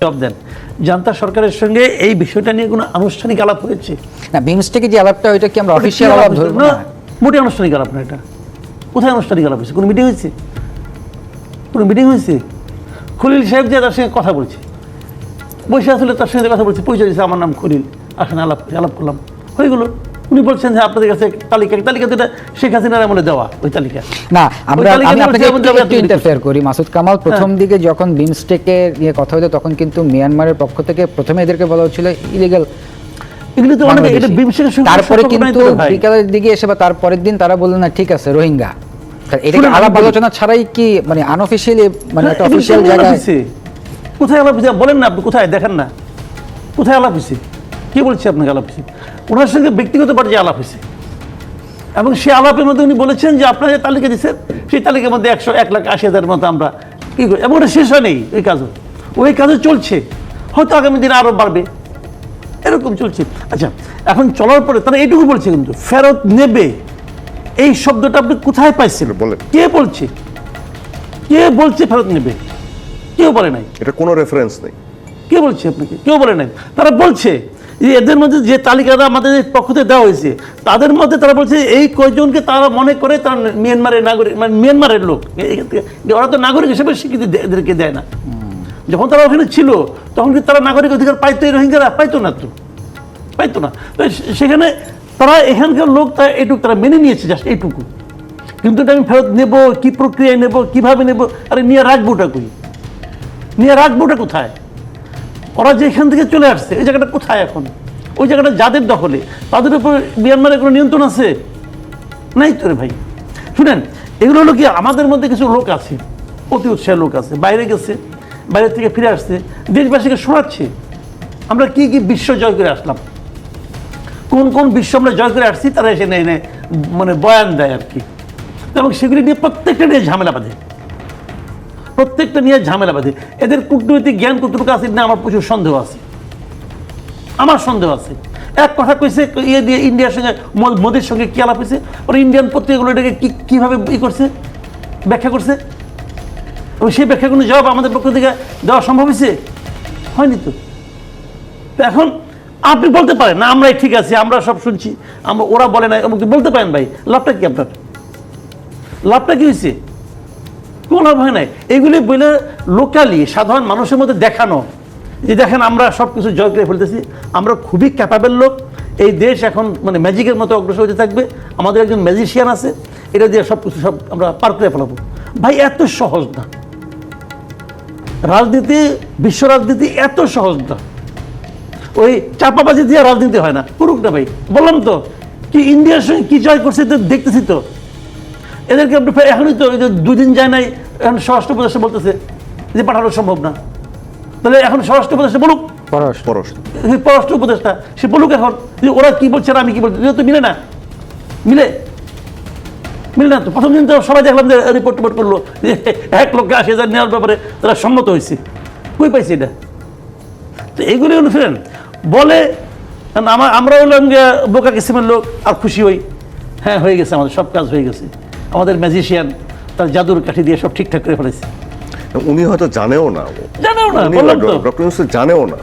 জবাব দেন। জান্তা সরকারের সঙ্গে এই বিষয়টা নিয়ে কোনো আনুষ্ঠানিক আলাপ হয়েছে? না বিমস্টেকে যে আলাপটা ওইটা কি আমরা অফিসিয়াল আলাপ ধরবো না? মোটে আনুষ্ঠানিক আলাপ না এটা। কোথায় আনুষ্ঠানিক আলাপ হয়েছে? কোনো মিটিং হয়েছে? কোনো মিটিং হয়েছে? খলিল সাহেব যে তার সঙ্গে কথা বলছে। বসে আসলে তার সঙ্গে কথা বলছে পরিচয় দিয়েছে। আমার নাম খলিল। আসলে আলাপ আলাপ করলাম। হয়ে গেলো। উনি বলছেন যে আপনাদের কাছে তালিকা তালিকা এটা শেখ হাসিনার আমলে দেওয়া ওই তালিকা। না আমরা আমি আপনাকে একটু ইন্টারফেয়ার করি মাসুদ কামাল। প্রথম দিকে যখন বিমস্টেকে নিয়ে কথা হতো তখন কিন্তু মিয়ানমারের পক্ষ থেকে প্রথমে এদেরকে বলা হচ্ছিল ইলিগাল তারপরে কিন্তু বিকালের দিকে এসে বা তারপরের দিন তারা বললেন না ঠিক আছে রোহিঙ্গা। এটা আলাপ আলোচনা ছাড়াই কি মানে আনঅফিসিয়ালি মানে একটা অফিসিয়াল জায়গায় কোথায় আলাপ বলেন না আপনি কোথায়? দেখেন না। কোথায় আলাপ কে বলছে আপনাকে আলাপ ওনার সঙ্গে ব্যক্তিগত পর্যায়ে আলাপ হয়েছে। এবং সেই আলাপের মধ্যে উনি বলেছেন যে আপনারা যে তালিকা দিচ্ছেন সেই তালিকার মধ্যে একশো এক লাখ আশি হাজারের মতো আমরা কী করি? এবং ওটা শেষ হয় নেই ওই কাজও। ওই কাজও চলছে। হয়তো আগামী দিনে আরও বাড়বে। এরকম চলছে। আচ্ছা এখন চলার পরে তারা এইটুকু বলছে কিন্তু ফেরত নেবে। এই শব্দটা আপনি কোথায় পাইছেন? বলেন। কে বলছে? কে বলছে ফেরত নেবে? কেউ বলে নাই। এটা কোনো রেফারেন্স নেই। কে বলছে আপনাকে? কেউ বলে নাই। তারা বলছে এদের মধ্যে যে তালিকাটা আমাদের পক্ষ থেকে দেওয়া হয়েছে, তাদের মধ্যে তারা বলছে, এই কয়জনকে তারা মনে করে তারা মিয়ানমারের নাগরিক মানে মিয়ানমারের লোক। ওরা তো নাগরিক হিসেবে স্বীকৃতি এদেরকে দেয় না। যখন তারা ওখানে ছিল, তখন কি তারা নাগরিক অধিকার পাইতো এই রোহিঙ্গারা? পাইতো না তো। পাইতো না। তো সেখানে তারা এখানকার লোক তারা এটুকু তারা মেনে নিয়েছে, জাস্ট এইটুকু। কিন্তু এটা আমি ফেরত নেব, কি প্রক্রিয়ায় নেব, কীভাবে নেব, আরে নিয়ে রাখব ওটা কই? নিয়ে রাখব ওটা কোথায়? ওরা যে এখান থেকে চলে আসছে, এই জায়গাটা কোথায় এখন? ওই জায়গাটা যাদের দখলে, তাদের উপর মিয়ানমারের কোনো নিয়ন্ত্রণ আছে? নাই তো রে ভাই। শুনেন, এগুলো হলো কি, আমাদের মধ্যে কিছু লোক আছে, অতি উৎসাহের লোক আছে, বাইরে গেছে, বাইরে থেকে ফিরে আসছে, দেশবাসীকে শোনাচ্ছে। আমরা কি কি বিশ্ব জয় করে আসলাম? কোন কোন বিশ্ব আমরা জয় করে আসছি, তারা এসে নেয় মানে বয়ান দেয় আর কি। এবং সেগুলি নিয়ে প্রত্যেকটা নিয়ে ঝামেলা বাঁধে। প্রত্যেকটা নিয়ে ঝামেলা বাঁধে। এদের কূটনৈতিক জ্ঞান কতটুকু আছে না, আমার প্রচুর সন্দেহ আছে। আমার সন্দেহ আছে। এক কথা কইছে ইয়ে দিয়ে ইন্ডিয়ার সঙ্গে মোদির সঙ্গে কি আলাপ হয়েছে? ওর ইন্ডিয়ান পত্রিকাগুলো এটাকে কি কীভাবে ই করছে? ব্যাখ্যা করছে? এবং সেই ব্যাখ্যাগুলো জবাব আমাদের পক্ষ থেকে দেওয়া সম্ভব হয়েছে? হয়নি তো। তো এখন আপনি বলতে পারেন, না, আমরাই ঠিক আছি, আমরা সব শুনছি, আমরা ওরা বলে না এমনকি বলতে পারেন ভাই, লাভটা কি আপনার? লাভটা কি হয়েছে? কোনো লাভ হয় নাই। এগুলি বলে লোকালি সাধারণ মানুষের মধ্যে দেখানো। যে দেখেন আমরা সব কিছু জয় করে ফেলতেছি, আমরা খুবই ক্যাপাবেল লোক। এই দেশ এখন মানে ম্যাজিকের মতো অগ্রসর হতে থাকবে। আমাদের একজন ম্যাজিশিয়ান আছে, এটা দিয়ে সব কিছু সব আমরা পার করে ফেলাবো। ভাই, এত সহজ না। রাজনীতি, বিশ্ব রাজনীতি এত সহজ না। ওই চাপাবাজি দিয়ে রাজনীতি হয় না। করুক না ভাই। বললাম তো, কি ইন্ডিয়ার সঙ্গে কি জয় করছে তো দেখতেছি তো। এদেরকে আপনি ফের এখনই তো এই যে দুই দিন যায় নাই এখন স্বরাষ্ট্র উপদেষ্টা বলতেছে যে পাঠানো সম্ভব না। তাহলে এখন স্বরাষ্ট্র উপদেষ্টা বলুক। পররাষ্ট্র। উপদেষ্টা সে বলুক এখন যে ওরা কি বলছে আর আমি কি বলছি। তো মিলে না। মিলে? মিলে না তো। প্রথম দিন তো সবাই দেখলাম যে রিপোর্ট টিপোর্ট করল যে এক লক্ষ আশি হাজার নেওয়ার ব্যাপারে তারা সম্মত হয়েছে। কই পাইছে এটা? তো এইগুলি অনুসরণ বলে আমরা হলাম যে বোকা কিসিমের লোক আর খুশি হই। হ্যাঁ হয়ে গেছে আমাদের সব কাজ হয়ে গেছে। আমাদের ম্যাজিশিয়ান তার জাদুর কাঠি দিয়ে সব ঠিকঠাক করে ফেলেছে। উনি হয়তো জানেও না। জানেও না ডক্টর জানেও না।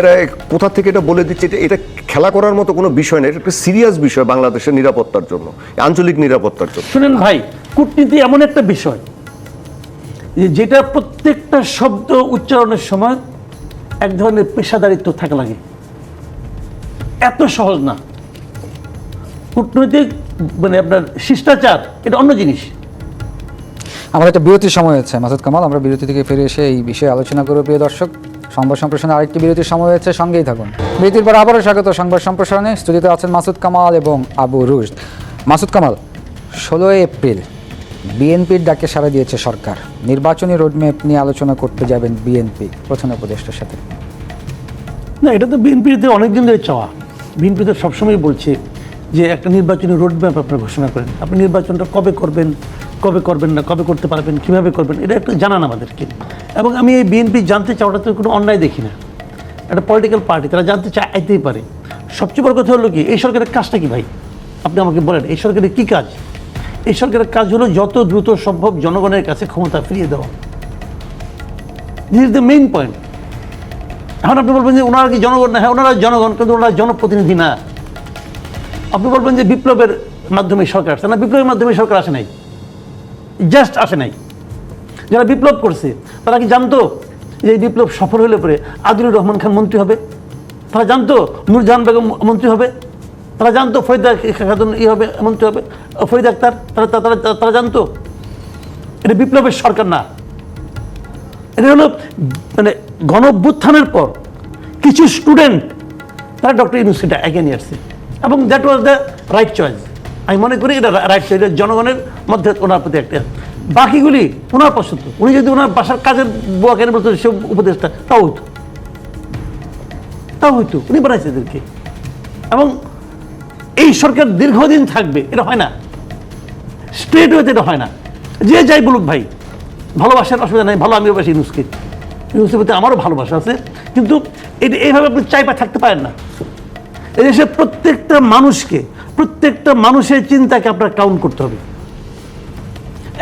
এরা কোথা থেকে এটা বলে দিচ্ছে এটা এটা খেলা করার মতো কোনো বিষয় না এটা একটা সিরিয়াস বিষয় বাংলাদেশের নিরাপত্তার জন্য আঞ্চলিক নিরাপত্তার জন্য। শুনেন ভাই কূটনীতি এমন একটা বিষয় যে যেটা প্রত্যেকটা শব্দ উচ্চারণের সময় এক ধরনের পেশাদারিত্ব থাকা লাগে। এত সহজ না। কূটনৈতিক মানে আপনার শিষ্টাচার এটা অন্য জিনিস। আমার একটা বিরতির সময় হয়েছে মাসুদ কামাল। আমরা বিরতি থেকে ফিরে এসে এই বিষয়ে আলোচনা করব প্রিয় দর্শক। সংবাদ সম্প্রসারণে আরেকটি বিরতির সময় হয়েছে সঙ্গেই থাকুন। বিরতির পর আবারও স্বাগত সংবাদ সম্প্রসারণে। স্টুডিওতে আছেন মাসুদ কামাল এবং আবু রুশ। মাসুদ কামাল ষোলোই এপ্রিল বিএনপির ডাকে সাড়া দিয়েছে সরকার। নির্বাচনী রোডম্যাপ নিয়ে আলোচনা করতে যাবেন বিএনপি প্রধান উপদেষ্টার সাথে। না এটা তো বিএনপিতে অনেকদিন ধরে চাওয়া। বিএনপি তো সবসময় বলছে যে একটা নির্বাচনী রোডম্যাপ আপনারা ঘোষণা করেন। আপনি নির্বাচনটা কবে করবেন কবে করবেন না, কবে করতে পারবেন, কীভাবে করবেন, এটা একটু জানান আমাদেরকে। এবং আমি এই বিএনপি জানতে চাওয়াটাতে কোনো অন্যায় দেখি না। একটা পলিটিক্যাল পার্টি তারা জানতে চাইতেই পারে। সবচেয়ে বড় কথা হলো কি, এই সরকারের কাজটা কি ভাই? আপনি আমাকে বলেন, এই সরকারের কী কাজ? এই সরকারের কাজ হলো যত দ্রুত সম্ভব জনগণের কাছে ক্ষমতা ফিরিয়ে দেওয়া। This is the main point এখন আপনি বলবেন যে, ওনারা কি জনগণ না? হ্যাঁ ওনারা জনগণ, কিন্তু ওনারা জনপ্রতিনিধি না। আপনি বলবেন যে বিপ্লবের মাধ্যমে সরকার আসছে। না, বিপ্লবের মাধ্যমে সরকার আসে নাই। জাস্ট আসে নাই। যারা বিপ্লব করছে, তারা কি জানতো যে এই বিপ্লব সফল হলে পরে আদিলুর রহমান খান মন্ত্রী হবে? তারা জানতো নূরজাহান বেগম মন্ত্রী হবে? তারা জানতো ফরিদা খাতুন ই হবে, মন্ত্রী হবে? ফরিদ আক্তার, তারা তারা- তারা জানতো? এটা বিপ্লবের সরকার না। এটা হলো মানে গণ পর কিছু স্টুডেন্ট তারা ডক্টর ইউনিভার্সিটি এগিয়ে নিয়ে আসছে। এবং that was the right choice আমি মনে করি এটা রাইট চয়েস জনগণের মধ্যে ওনার প্রতি একটা বাকিগুলি ওনার পছন্দ। উনি যদি ওনার বাসার কাজের বুয়া কেন বলতো সে উপদেশটা তাও হইতো। তাও হইতো। উনি বানাইছে এদেরকে। এবং এই সরকার দীর্ঘদিন থাকবে, এটা হয় না। স্ট্রেট ওয়েতে এটা হয় না। যে যাই বলুক ভাই, ভালোবাসার অসুবিধা নেই, ভালো আমিও বাসি ইউনুসকে ইউনুসের প্রতি আমারও ভালোবাসা আছে। কিন্তু এটা এইভাবে আপনি চাইপা থাকতে পারেন না। এদেশে প্রত্যেকটা মানুষকে, প্রত্যেকটা মানুষের চিন্তাকে আপনার কাউন্ট করতে হবে।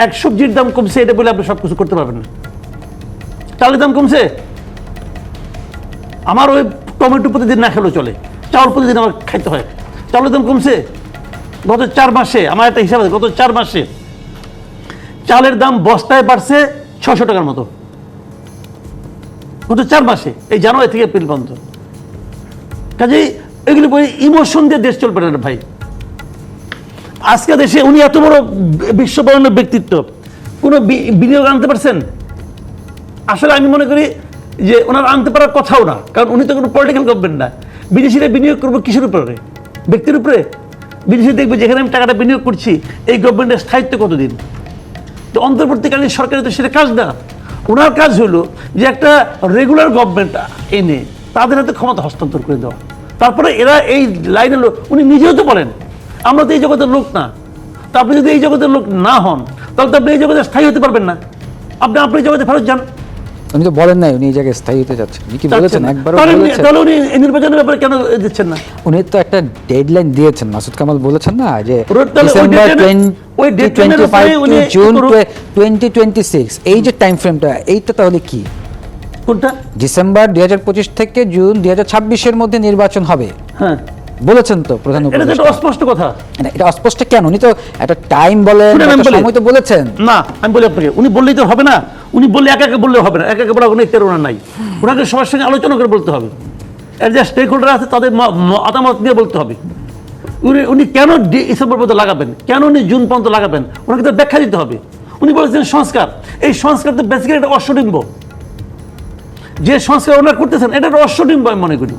এক সবজির দাম কমছে, এটা বলে আপনি সব কিছু করতে পারবেন না। চালের দাম কমছে? আমার ওই টমেটো প্রতিদিন না খেলেও চলে, চাউল প্রতিদিন আমার খাইতে হয়। চাউলের দাম কমছে? গত চার মাসে, আমার একটা হিসাব আছে, গত চার মাসে চালের দাম বস্তায় বাড়ছে ছশো টাকার মতো। গত চার মাসে, এই জানুয়ারি থেকে এপ্রিল পর্যন্ত। কাজেই এগুলি ইমোশন দিয়ে দেশ চলবে না ভাই। আজকে দেশে উনি এত বড় বিশ্ববরণ্য ব্যক্তিত্ব। কোনো বিনিয়োগ আনতে পারছেন? আসলে আমি মনে করি যে ওনার আনতে পারার কথাও না, কারণ উনি তো কোনো পলিটিক্যাল গভর্নমেন্ট না। বিদেশিরা বিনিয়োগ করব কিসের উপরে? ব্যক্তির উপরে? বিদেশি দেখবে যেখানে আমি টাকাটা বিনিয়োগ করছি, এই গভর্নমেন্টের স্থায়িত্ব কতদিন? তো অন্তর্বর্তীকালীন সরকারের তো সেটা কাজ না। ওনার কাজ হলো যে একটা রেগুলার গভর্নমেন্ট এনে তাদের হাতে ক্ষমতা হস্তান্তর করে দেওয়া। তারপরে এরা এই লাইনের লোক উনি নিজেও তো বলেন আমরা তো এই জগতের লোক না। তা আপনি যদি এই জগতের লোক না হন তাহলে তো আপনি এই জগতে স্থায়ী হতে পারবেন না। আপনি আপনি এই জগতে ফেরত যান। উনি তো বলেন নাই উনি এই জায়গায় স্থায়ী হতে যাচ্ছেন উনি কি বলেছেন? একবারও তাহলে উনি- এই নির্বাচনের ব্যাপারে কেন দিচ্ছেন না? উনি তো একটা ডেডলাইন দিয়েছেন মাসুদ কামাল বলেছেন না যে ডিসেম্বর ওই উনি জুন। টোয়েন্টি টোয়েন্টি সিক্স এই যে টাইম ফ্রেমটা এইটা তাহলে কি? কোনটা? ডিসেম্বর দুই হাজার পঁচিশ থেকে জুন দুই হাজার ছাব্বিশের মধ্যে নির্বাচন হবে। হ্যাঁ। বলেছেন তো প্রধান এটা অস্পষ্ট কথা। এটা অস্পষ্ট কেন? উনি তো একটা টাইম বলি। সময় তো বলেছেন। না আমি বলি আপনাকে উনি বললেই তো হবে না। উনি বললে একা একা বললে হবে না। একা একা বলা কোনো ওনার নাই। ওনাকে সবার সঙ্গে আলোচনা করে বলতে হবে। এর যে স্টেক হোল্ডার আছে তাদের মতামত নিয়ে বলতে হবে। উনি উনি কেন ডিসেম্বর পর্যন্ত লাগাবেন? কেন উনি জুন পর্যন্ত লাগাবেন? ওনাকে তো ব্যাখ্যা দিতে হবে। উনি বলেছেন সংস্কার। এই সংস্কার তো বেসিক্যালি একটা অশ্বডিম্ব। যে সংস্কার ওনারা করতেছেন, এটা আমি মনে করি।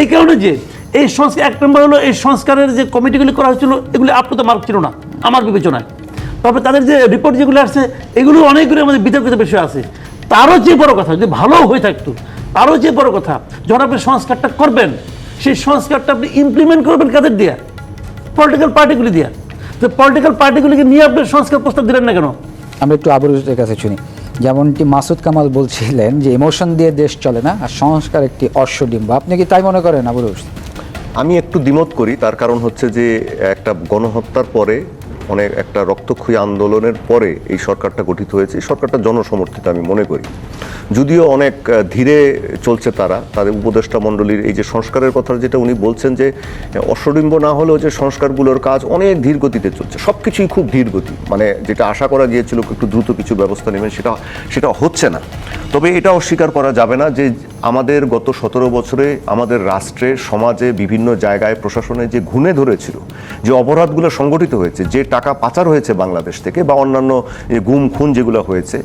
এই কারণে যে এই সংস্কার, এক নম্বর হলো এই সংস্কারের যে কমিটিগুলি করা হয়েছিল, এগুলি আপ্লুত মার্ক ছিল না, আমার বিবেচনায়। তবে তাদের যে রিপোর্ট যেগুলো আসছে, এগুলো অনেকগুলো আমাদের বিতর্কিত বিষয় আছে। তারও যে বড় কথা, যদি ভালো হয়ে থাকতো, তারও যে বড় কথা, যখন আপনি সংস্কারটা করবেন, সেই সংস্কারটা আপনি ইমপ্লিমেন্ট করবেন কাদের দিয়া? পলিটিক্যাল পার্টিগুলি দিয়া। তো পলিটিক্যাল পার্টিগুলিকে নিয়ে আপনি সংস্কার প্রস্তাব দিলেন না কেন? আমরা একটু আবরুজের কাছে শুনি। যেমনটি মাসুদ কামাল বলছিলেন যে ইমোশন দিয়ে দেশ চলে না, আর সংস্কার একটি অশ্বডিম্ব। আপনি কি তাই মনে করেন আবুল আমি একটু দ্বিমত করি, তার কারণ হচ্ছে যে একটা গণহত্যার পরে অনেক একটা রক্তক্ষয়ী আন্দোলনের পরে এই সরকারটা গঠিত হয়েছে। এই সরকারটা জনসমর্থিত, আমি মনে করি। যদিও অনেক ধীরে চলছে তারা, তাদের উপদেষ্টা মণ্ডলীর এই যে সংস্কারের কথা যেটা উনি বলছেন যে অশ্বডিম্ব না হলেও যে সংস্কারগুলোর কাজ অনেক ধীর গতিতে চলছে। সব কিছুই খুব ধীর গতি মানে যেটা আশা করা গিয়েছিল, একটু দ্রুত কিছু ব্যবস্থা নেবেন, সেটা সেটা হচ্ছে না। তবে এটা অস্বীকার করা যাবে না যে আমাদের গত সতেরো বছরে আমাদের রাষ্ট্রে, সমাজে, বিভিন্ন জায়গায় প্রশাসনে যে ঘুণে ধরেছিল, যে অপরাধগুলো সংগঠিত হয়েছে, যে টাকা পাচার হয়েছে বাংলাদেশ থেকে বা অন্যান্য গুম, খুন যেগুলো হয়েছে,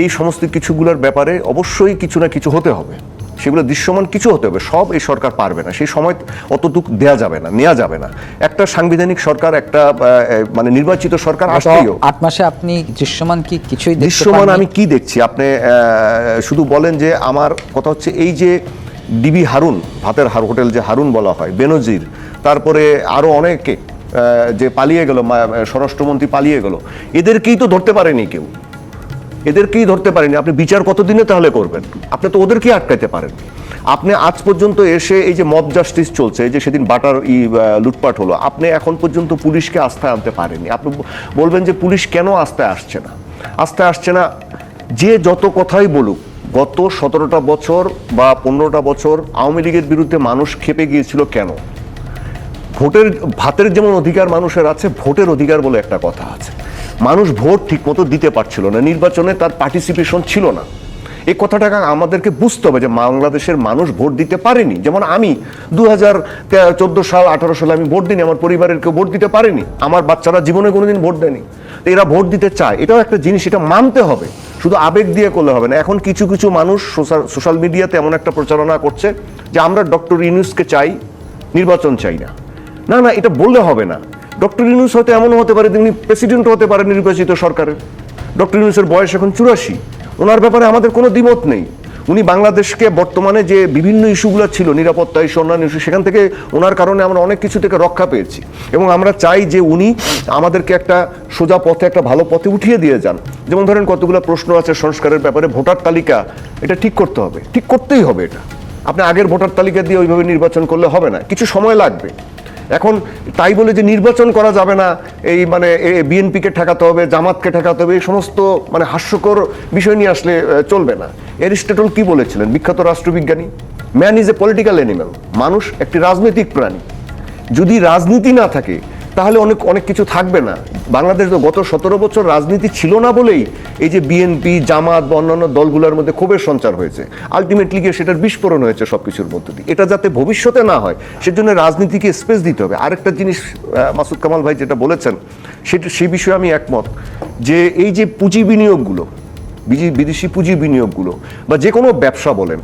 এই সমস্ত কিছুগুলোর ব্যাপারে অবশ্যই কিছু না কিছু হতে হবে। সেগুলো দৃশ্যমান কিছু হতে হবে। সব এই সরকার পারবে না। সেই সময় অতটুক দেয়া যাবে না নেওয়া যাবে না। একটা সাংবিধানিক সরকার একটা মানে নির্বাচিত সরকার গত আসলেও আট মাসে আপনি দৃশ্যমান কি কিছুই দৃশ্যমান আমি কি দেখছি? আপনি শুধু বলেন যে আমার কথা হচ্ছে এই যে ডিবি হারুন ভাতের হার হোটেল যে হারুন বলা হয় বেনজির তারপরে আরও অনেকে আহ, যে পালিয়ে গেল স্বরাষ্ট্রমন্ত্রী পালিয়ে গেল এদেরকেই তো ধরতে পারেনি কেউ। এদেরকেই ধরতে পারেনি আপনি বিচার কতদিনে তাহলে করবেন? আপনি তো ওদেরকেই আটকাইতে পারেন আপনি আজ পর্যন্ত এসে এই যে মব জাস্টিস চলছে যে সেদিন বাটার ই লুটপাট হলো, আপনি এখন পর্যন্ত পুলিশকে আস্থায় আনতে পারেননি। আপনি বলবেন যে পুলিশ কেন আস্থায় আসছে না? আস্থায় আসছে না যে যত কথাই বলুক, গত সতেরোটা বছর বা পনেরোটা বছর আওয়ামী লীগের বিরুদ্ধে মানুষ খেপে গিয়েছিল কেন? ভোটের, ভাতের যেমন অধিকার মানুষের আছে, ভোটের অধিকার বলে একটা কথা আছে। মানুষ ভোট ঠিকমতো দিতে পারছিল না, নির্বাচনে তার পার্টিসিপেশন ছিল না। এই কথাটাকে আমাদেরকে বুঝতে হবে যে বাংলাদেশের মানুষ ভোট দিতে পারেনি। যেমন আমি দু হাজার চোদ্দ সাল, আঠারো সালে আমি ভোট দিইনি, আমার পরিবারের কেউ ভোট দিতে পারেনি, আমার বাচ্চারা জীবনে কোনোদিন ভোট দেয়নি। তো এরা ভোট দিতে চায়, এটাও একটা জিনিস, এটা মানতে হবে। শুধু আবেগ দিয়ে করলে হবে না। এখন কিছু কিছু মানুষ সোশ্যাল মিডিয়াতে এমন একটা প্রচারণা করছে যে আমরা ডক্টর ইউনুসকে চাই, নির্বাচন চাই না। না না, এটা বললে হবে না। ডক্টর ইউনুস হয়তো এমনও হতে পারে, তিনি প্রেসিডেন্ট হতে পারে নির্বাচিত সরকারের। ডক্টর ইউনুসের বয়স এখন চুরাশি। ওনার ব্যাপারে আমাদের কোনো দ্বিমত নেই। উনি বাংলাদেশকে বর্তমানে যে বিভিন্ন ইস্যুগুলো ছিল নিরাপত্তা ইস্যু অন্যান্য ইস্যু, সেখান থেকে ওনার কারণে আমরা অনেক কিছু থেকে রক্ষা পেয়েছি। এবং আমরা চাই যে উনি আমাদেরকে একটা সোজা পথে, একটা ভালো পথে উঠিয়ে দিয়ে যান। যেমন ধরেন কতগুলো প্রশ্ন আছে সংস্কারের ব্যাপারে, ভোটার তালিকা, এটা ঠিক করতে হবে। ঠিক করতেই হবে এটা। আপনি আগের ভোটার তালিকা দিয়ে ওইভাবে নির্বাচন করলে হবে না। কিছু সময় লাগবে। এখন তাই বলে যে নির্বাচন করা যাবে না, এই মানে বিএনপিকে ঠেকাতে হবে, জামাতকে ঠেকাতে হবে, এই সমস্ত মানে হাস্যকর বিষয় নিয়ে আসলে চলবে না। এরিস্টটল কি বলেছিলেন? বিখ্যাত রাষ্ট্রবিজ্ঞানী, man is a political animal মানুষ একটি রাজনৈতিক প্রাণী। যদি রাজনীতি না থাকে তাহলে অনেক অনেক কিছু থাকবে না। বাংলাদেশ তো গত সতেরো বছর রাজনীতি ছিল না বলেই এই যে বিএনপি, জামাত বা অন্যান্য দলগুলোর মধ্যে ক্ষোভের সঞ্চার হয়েছে। আলটিমেটলি গিয়ে সেটার বিস্ফোরণ হয়েছে সব কিছুর মধ্য দিয়ে। এটা যাতে ভবিষ্যতে না হয়, সেজন্য রাজনীতিকে স্পেস দিতে হবে। আরেকটা জিনিস মাসুদ কামাল ভাই যেটা বলেছেন, সেটা, সেই বিষয়ে আমি একমত যে এই যে পুঁজি বিনিয়োগগুলো বিদেশি পুঁজি বিনিয়োগগুলো বা যে কোনো ব্যবসা বলেন,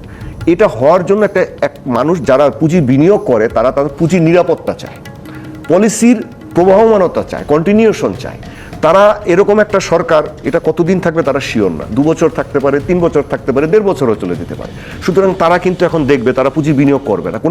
এটা হওয়ার জন্য একটা, এক মানুষ যারা পুঁজি বিনিয়োগ করে, তারা তাদের পুঁজি নিরাপত্তা চায়। পলিসির প্রবাহমানতা চায় কন্টিনিউশন চায়। তারা এরকম একটা সরকার, এটা কতদিন থাকবে তারা শিওর না। দু বছর থাকতে পারে, তিন বছর থাকতে পারে, দেড় বছরও চলে যেতে পারে। সুতরাং তারা কিন্তু এখন দেখবে, তারা পুঁজি বিনিয়োগ করবে না। কোনো